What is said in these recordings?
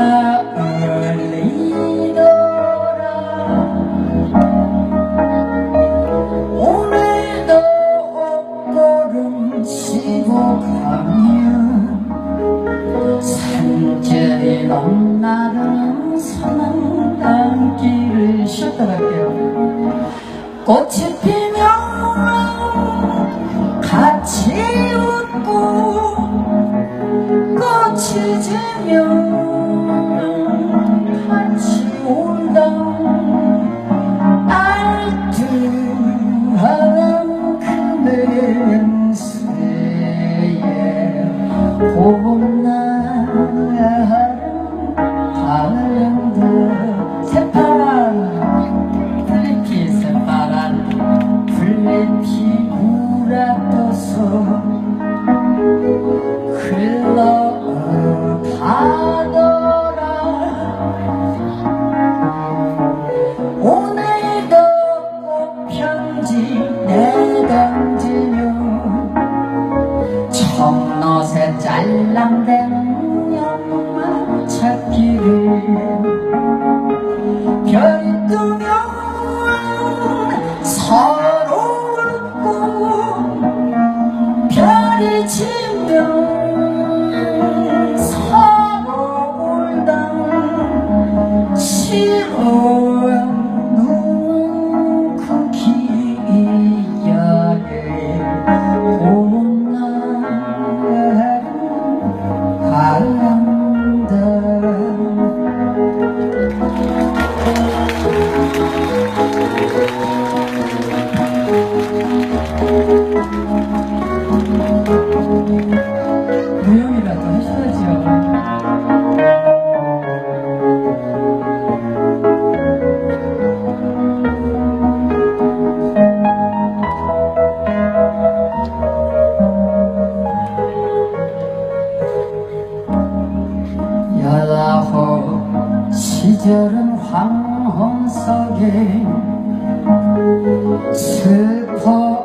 나 울리더라. 오늘도 옷걸음 쉬고 가면 산길이 넘나는 선한 땅길을 쉬더라고요. 꽃이 피 시절은 황혼 속에 슬퍼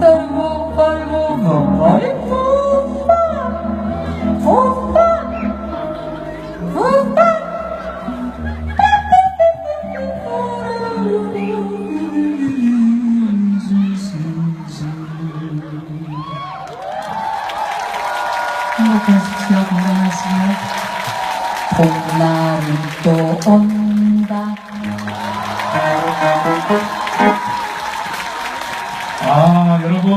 살고 팔고 머리 오빠 오빠 오빠 행복하십시오 건강하시오 봄날은 또 온다. 然后